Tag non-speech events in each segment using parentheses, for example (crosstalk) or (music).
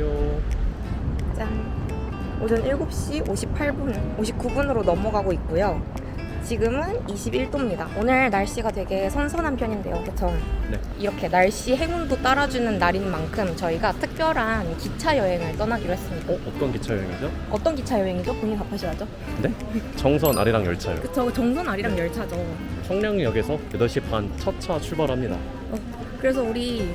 안녕하세요. 짠. 오전 7시 58분, 59분으로 넘어가고 있고요. 지금은 21도입니다. 오늘 날씨가 되게 선선한 편인데요. 그쵸? 네. 이렇게 날씨 행운도 따라주는 날인 만큼 저희가 특별한 기차 여행을 떠나기로 했습니다. 어, 어떤 기차 여행이죠? 어떤 기차 여행이죠? 본인 답하셔야죠. 네? 정선 아리랑 열차요. 그쵸, 정선 아리랑 열차죠. 청량역에서 8시 반 첫 차 출발합니다. 그래서 우리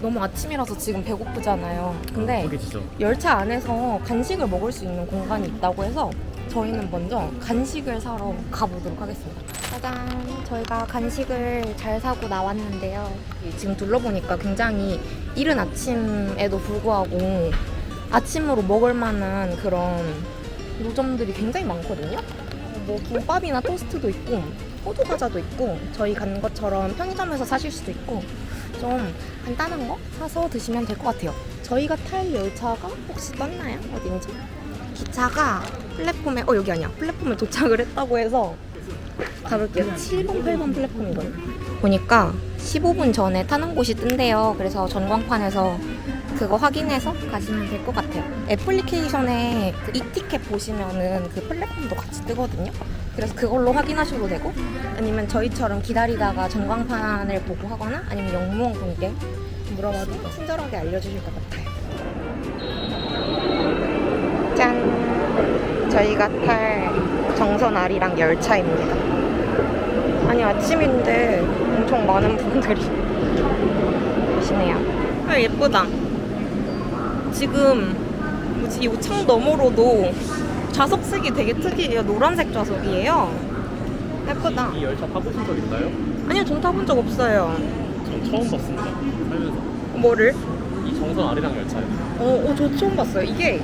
너무 아침이라서 지금 배고프잖아요. 근데 허기지죠? 열차 안에서 간식을 먹을 수 있는 공간이 있다고 해서 저희는 먼저 간식을 사러 가보도록 하겠습니다. 짜잔! 저희가 간식을 잘 사고 나왔는데요. 지금 둘러보니까 굉장히 이른 아침에도 불구하고 아침으로 먹을 만한 그런 노점들이 굉장히 많거든요. 뭐 김밥이나 토스트도 있고 호두 과자도 있고 저희 간 것처럼 편의점에서 사실 수도 있고 좀 간단한 거 사서 드시면 될 것 같아요. 저희가 탈 열차가 혹시 떴나요? 어딘지? 기차가 플랫폼에 어 여기 아니야 플랫폼에 도착을 했다고 해서 가볼게요 7번 8번 플랫폼이거든요 보니까 15분 전에 타는 곳이 뜬대요 그래서 전광판에서 그거 확인해서 가시면 될 것 같아요 애플리케이션에 그 이티켓 보시면은 그 플랫폼도 같이 뜨거든요 그래서 그걸로 확인하셔도 되고 아니면 저희처럼 기다리다가 전광판을 보고 하거나 아니면 영무원 분께 물어봐도 친절하게 알려주실 것 같아요 짠! 저희가 탈 정선 아리랑 열차입니다. 아니 아침인데 엄청 많은 분들이 (laughs) 계시네요. 아 예쁘다. 지금 뭐지 이 창 너머로도 좌석색이 되게 특이해요. 노란색 좌석이에요. 예쁘다. 이 열차 타보신 적 있나요? 아니요 전 타본 적 없어요. 전 처음 봤습니다. 살면서. 뭐를? 이 정선 아리랑 열차요. 어, 어, 저 처음 봤어요. 이게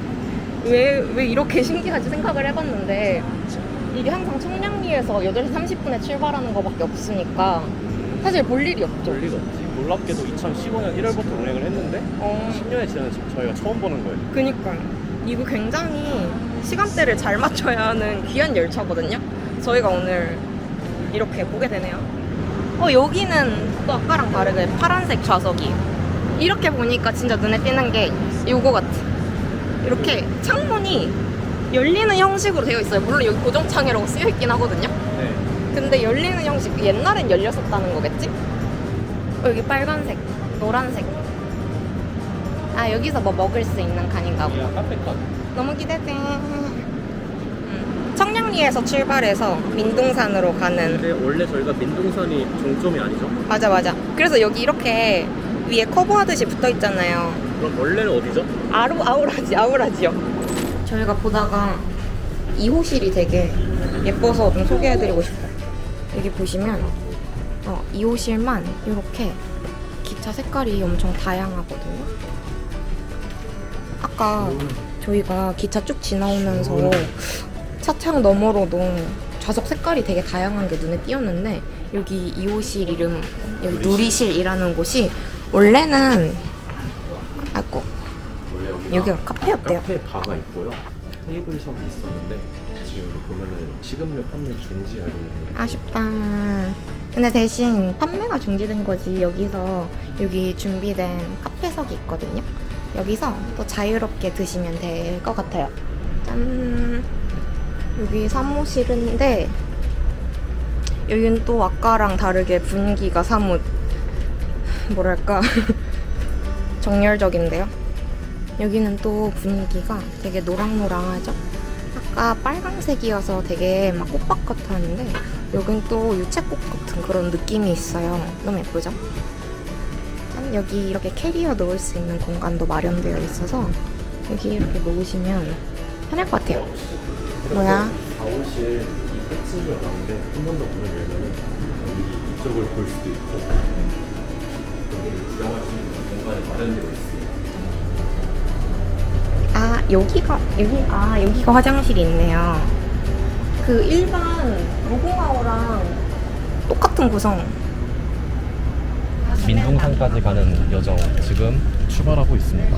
왜, 왜 이렇게 신기하지 생각을 해봤는데 이게 항상 청량리에서 8시 30분에 출발하는 거밖에 없으니까 사실 볼 일이 없죠. 볼 리가 없지. 놀랍게도 2015년 1월부터 운행을 했는데 어, 10년의 지나는 지금 저희가 처음 보는 거예요. 그니까 이거 굉장히 시간대를 잘 맞춰야 하는 귀한 열차거든요. 저희가 오늘 이렇게 보게 되네요. 어, 여기는 또 아까랑 다르게 파란색 좌석이 이렇게 보니까 진짜 눈에 띄는 게 요거 같아. 이렇게 창문이 열리는 형식으로 되어 있어요. 물론 여기 고정창이라고 쓰여 있긴 하거든요. 네. 근데 열리는 형식 옛날엔 열렸었다는 거겠지? 어, 여기 빨간색, 노란색. 아 여기서 뭐 먹을 수 있는 칸인가 보다. 카페칸. 너무 기대돼. 음. 청량리에서 출발해서 민둥산으로 가는. 근데 원래 저희가 민둥산이 종점이 아니죠? 맞아 맞아. 그래서 여기 이렇게 위에 커버하듯이 붙어 있잖아요. 그럼 원래는 어디죠? 아루 아우라지 아우라지요. 저희가 보다가 2호실이 되게 예뻐서 좀 소개해드리고 싶어요. 여기 보시면 어, 2호실만 이렇게 기차 색깔이 엄청 다양하거든요. 아까 저희가 기차 쭉 지나오면서 차창 너머로도 좌석 색깔이 되게 다양한 게 눈에 띄었는데 여기 2호실 이름 여기 누리실이라는 곳이 원래는 원래 여기가 카페였대요. 카페 바가 있고요. 테이블숍이 있었는데 지금 보면은 식음료 판매 중지 알고 있는 아쉽다. 근데 대신 판매가 중지된 거지. 여기서 여기 준비된 카페석이 있거든요. 여기서 또 자유롭게 드시면 될 것 같아요. 짠. 여기 사무실인데 여기는 또 아까랑 다르게 분위기가 사뭇 뭐랄까 (laughs) 정열적인데요. 여기는 또 분위기가 되게 노랑노랑하죠. 아까 빨강색이어서 되게 막 꽃밭 같았는데 여긴 또 유채꽃 같은 그런 느낌이 있어요. 너무 예쁘죠? 짠, 여기 이렇게 캐리어 놓을 수 있는 공간도 마련되어 있어서 여기 이렇게 놓으시면 편할 것 같아요. 뭐야? 4호실 이 패치가 나오는데 한 번 더 문을 열면 여기 이쪽을 볼 수도 있고 여기를 구경할 수 있는 공간이 마련되어 있습니다. 아 여기가 여기 아 여기가 화장실이 있네요. 그 일반 무궁화호랑 똑같은 구성. 민둥산까지 가는 여정 지금 출발하고 있습니다.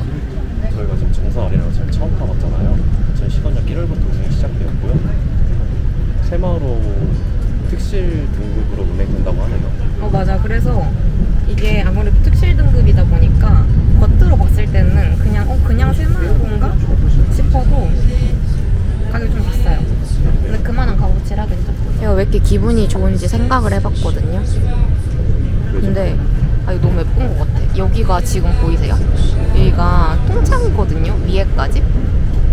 저희가 지금 정선 아리랑 잘 처음 타봤잖아요. 2015년 1월부터 운행 시작되었고요. 새마을호 특실 등급으로 운행된다고 하네요. 어 맞아. 그래서 이게 아무래도 특실 등급이다 보니까 겉으로 봤을 때는 그냥 어 그냥 새마을인가 싶어도 가격이 좀 비싸요. 근데 그만한 값어치를 하겠죠. 제가 왜 이렇게 기분이 좋은지 생각을 해봤거든요. 근데 아 이거 너무 예쁜 것 같아. 여기가 지금 보이세요? 여기가 통창이거든요. 위에까지.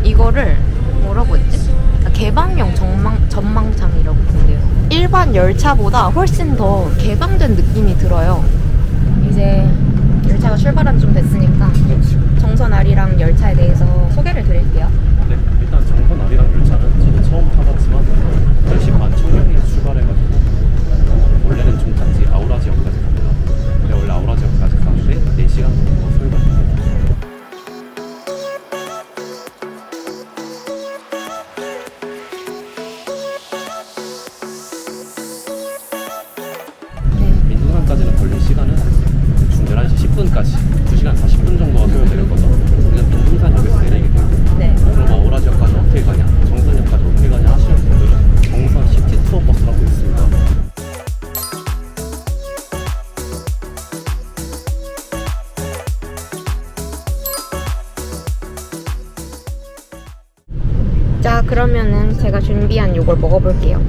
이거를 뭐라고 했지? 아, 개방형 전망 전망창이라고 부른대요. 일반 열차보다 훨씬 더 개방된 느낌이 들어요. 이제 열차가 출발한 지좀 됐으니까 정선 아리랑 열차에 대해서 소개를 드릴게요. 그러면은 제가 준비한 요걸 먹어볼게요.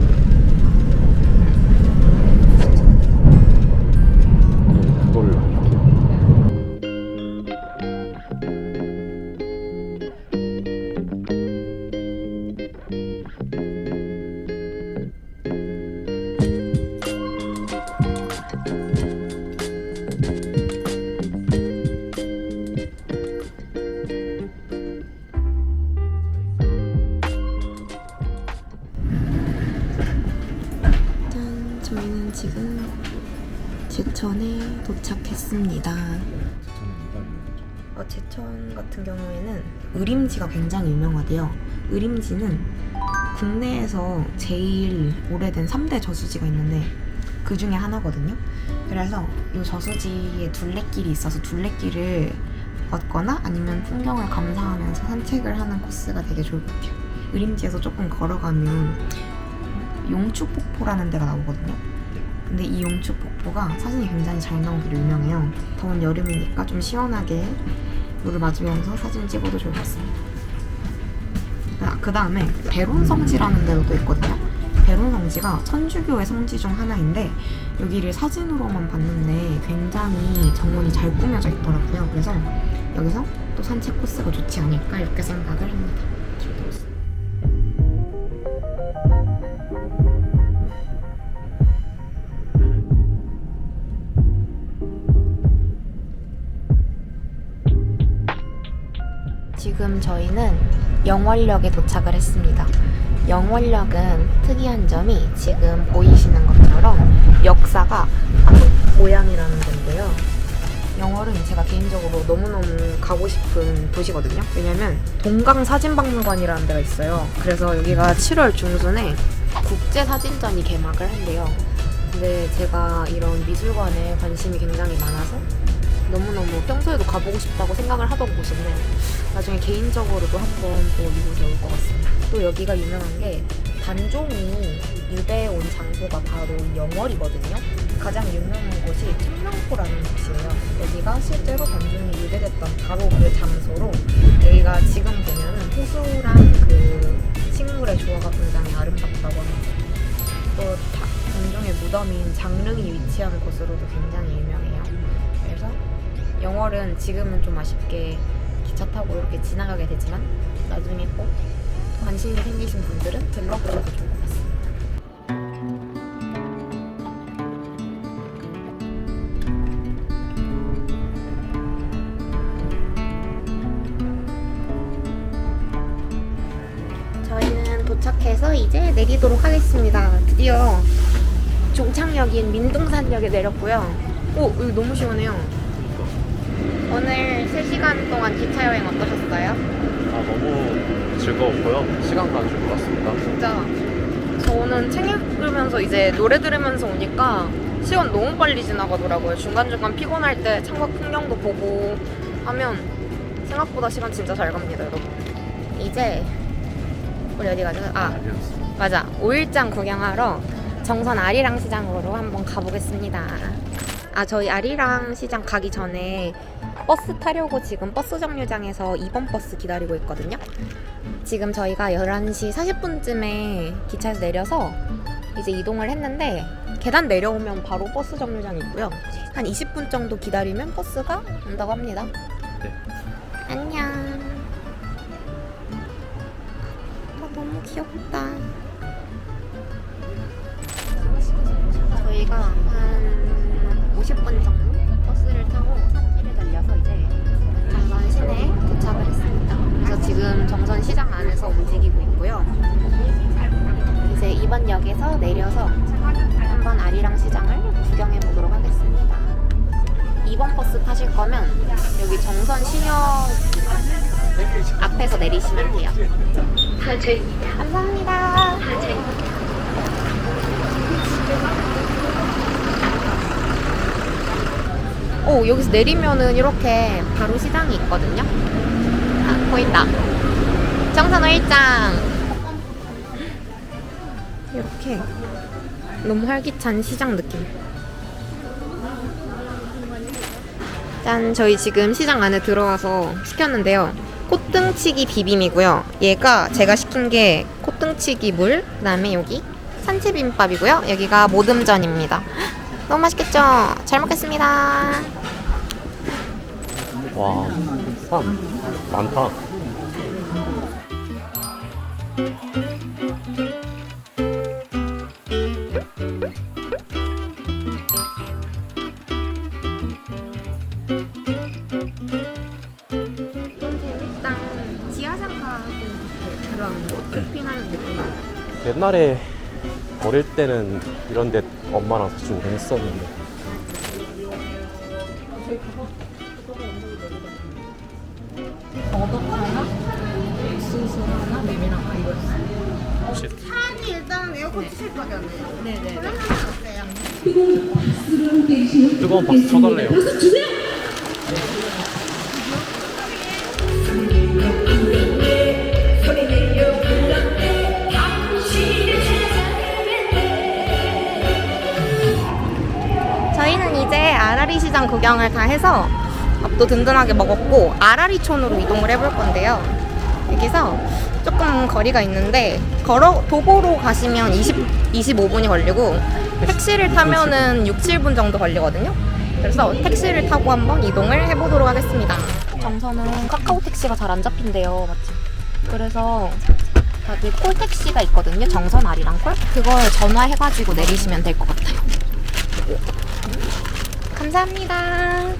같은 경우에는 의림지가 굉장히 유명하대요. 의림지는 국내에서 제일 오래된 3대 저수지가 있는데 그 중에 하나거든요. 그래서 이 저수지에 둘레길이 있어서 둘레길을 걷거나 아니면 풍경을 감상하면서 산책을 하는 코스가 되게 좋을 것 같아요. 의림지에서 조금 걸어가면 용축폭포라는 데가 나오거든요. 근데 이 용축폭포가 사진이 굉장히 잘 나오기로 유명해요. 더운 여름이니까 좀 시원하게 물을 맞으면서 사진 찍어도 좋을 것 같습니다. 그 다음에 베론 성지라는 데도 또 있거든요. 베론 성지가 천주교의 성지 중 하나인데 여기를 사진으로만 봤는데 굉장히 정원이 잘 꾸며져 있더라고요. 그래서 여기서 또 산책 코스가 좋지 않을까 이렇게 생각을 합니다. 지금 저희는 영월역에 도착을 했습니다. 영월역은 특이한 점이 지금 보이시는 것처럼 역사가 한국 모양이라는 건데요. 영월은 제가 개인적으로 너무너무 가고 싶은 도시거든요. 왜냐면 동강 사진박물관이라는 데가 있어요. 그래서 여기가 7월 중순에 국제사진전이 개막을 한대요. 근데 제가 이런 미술관에 관심이 굉장히 많아서 너무너무 평소에도 가보고 싶다고 생각을 하던 곳인데 나중에 개인적으로도 한번 또 이곳에 올 것 같습니다. 또 여기가 유명한 게 단종이 유배해 온 장소가 바로 영월이거든요. 가장 유명한 곳이 청명포라는 곳이에요. 여기가 실제로 단종이 유배됐던 바로 그 장소로 여기가 지금 보면은 호수랑 그 식물의 조화가 굉장히 아름답다고 합니다. 또 다- 단종의 무덤인 장릉이 위치한 곳으로도 굉장히. 그래서 영월은 지금은 좀 아쉽게 기차 타고 이렇게 지나가게 되지만 나중에 꼭 관심이 생기신 분들은 들러보셔도 좋을 것 같습니다. 저희는 도착해서 이제 내리도록 하겠습니다. 드디어 종착역인 민둥산역에 내렸고요. 오, 여기 너무 시원해요. 오늘 3시간 동안 기차 여행 어떠셨어요? 아 너무 즐거웠고요. 시간 가는 줄 몰랐습니다. 진짜 저는 책 읽으면서 이제 노래 들으면서 오니까 시간 너무 빨리 지나가더라고요. 중간중간 피곤할 때 창밖 풍경도 보고 하면 생각보다 시간 진짜 잘 갑니다, 여러분. 이제 우리 어디 가죠? 아, 맞아. 오일장 구경하러 정선 아리랑 시장으로 한번 가보겠습니다. 아, 저희 아리랑 시장 가기 전에 버스 타려고 지금 버스 정류장에서 2번 버스 기다리고 있거든요. 지금 저희가 11시 40분쯤에 기차에서 내려서 이제 이동을 했는데 계단 내려오면 바로 버스 정류장이 있고요. 한 20분 정도 기다리면 버스가 온다고 합니다. 네. 안녕. 5번역에서 내려서 한번 아리랑 시장을 구경해 보도록 하겠습니다. 2번 버스 타실 거면 여기 정선 신역 앞에서 내리시면 돼요. 감사합니다. 오, 여기서 내리면은 이렇게 바로 시장이 있거든요. 아, 보인다. 정선호 1장. 이렇게 너무 활기찬 시장 느낌. 짠, 저희 지금 시장 안에 들어와서 시켰는데요. 콧등치기 비빔이고요. 얘가 제가 시킨 게 콧등치기 물, 그다음에 여기 산채비빔밥이고요. 여기가 모듬전입니다. 너무 맛있겠죠? 잘 먹겠습니다. 와, 쌈 많다. 옛날에 어릴 때는 이런 데 엄마랑 같이 오긴 했었는데 버섯 하나, 옥수수 하나, 메밀 하나 이거 혹시 사람이 일단 에어컨 트실 거잖아요. 네네. 그러면 어때요? 뜨거운 박수 쳐달래요. 저희는 시장 구경을 다 해서 밥도 든든하게 먹었고 아라리촌으로 이동을 해볼 건데요. 여기서 조금 거리가 있는데 걸어 도보로 가시면 20 25분이 걸리고 택시를 타면은 6, 7분 정도 걸리거든요. 그래서 택시를 타고 한번 이동을 해보도록 하겠습니다. 정선은 카카오 택시가 잘 안 잡힌대요, 맞지? 그래서 여기 콜 택시가 있거든요. 정선 아리랑 콜. 그걸 전화해가지고 내리시면 될 것 같아요. 감사합니다.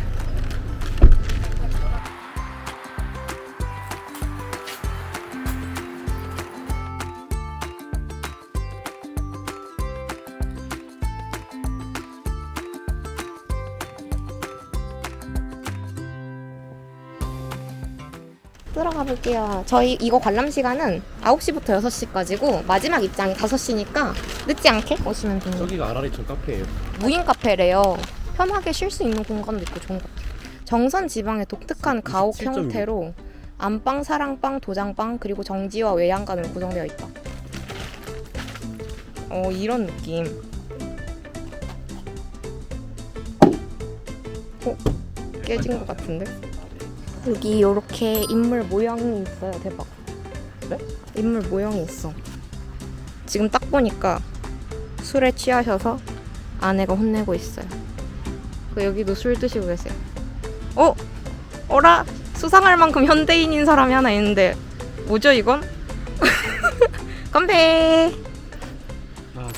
들어가 볼게요. 저희 이거 관람 시간은 9시부터 6시까지고 마지막 입장이 5시니까 늦지 않게 오시면 됩니다. 저기가 아라리촌 카페예요. 무인 카페래요. 편하게 쉴 수 있는 공간도 있고 좋은 것 같아요. 정선 지방의 독특한 가옥 27.6. 형태로 안방, 사랑방, 도장방 그리고 정지와 외양간으로 구성되어 있다. 어 이런 느낌. 어 깨진 것 같은데? 여기 이렇게 인물 모형이 있어요. 대박. 네? 인물 모형이 있어. 지금 딱 보니까 술에 취하셔서 아내가 혼내고 있어요. 그 여기도 술 드시고 계세요. 어? 어라? 수상할 만큼 현대인인 사람이 하나 있는데 뭐죠 이건? (laughs) 건배! 아,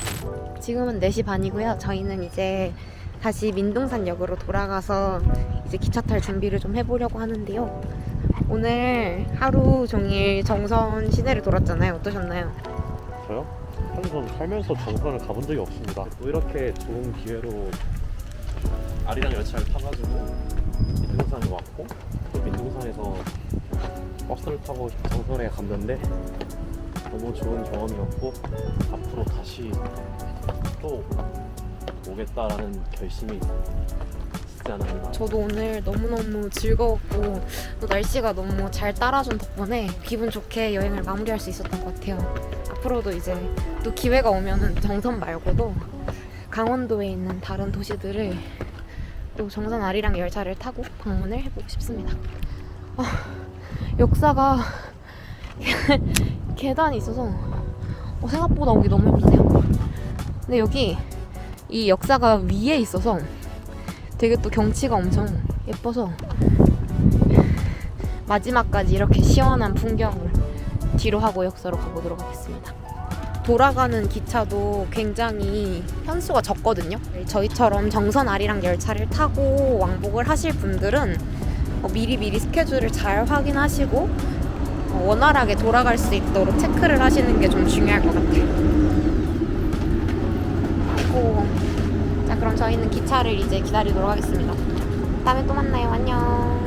지금은 4시 반이고요. 저희는 이제 다시 민동산 역으로 돌아가서 이제 기차 탈 준비를 좀 해보려고 하는데요. 오늘 하루 종일 정선 시내를 돌았잖아요. 어떠셨나요? 저요? 저는 살면서 정선을 가본 적이 없습니다. 또 이렇게 좋은 기회로 아리랑 열차를 타가지고 민둥산에 왔고 또 민둥산에서 버스를 타고 정선에 갔는데 너무 좋은 경험이었고 앞으로 다시 또 오겠다라는 결심이 있지 않았나. 저도 오늘 너무너무 즐거웠고 또 날씨가 너무 잘 따라준 덕분에 기분 좋게 여행을 마무리할 수 있었던 것 같아요. 앞으로도 이제 또 기회가 오면은 정선 말고도 강원도에 있는 다른 도시들을 또 정선 아리랑 열차를 타고 방문을 해보고 싶습니다. 아, 역사가 (laughs) 계단이 있어서 어, 생각보다 오기 너무 힘드네요. 근데 여기 이 역사가 위에 있어서 되게 또 경치가 엄청 예뻐서 마지막까지 이렇게 시원한 풍경을 뒤로 하고 역사로 가보도록 하겠습니다. 돌아가는 기차도 굉장히 편수가 적거든요. 저희처럼 정선 아리랑 열차를 타고 왕복을 하실 분들은 어, 미리미리 스케줄을 잘 확인하시고 어, 원활하게 돌아갈 수 있도록 체크를 하시는 게 좀 중요할 것 같아요. 오. 자, 그럼 저희는 기차를 이제 기다리도록 하겠습니다. 다음에 또 만나요. 안녕.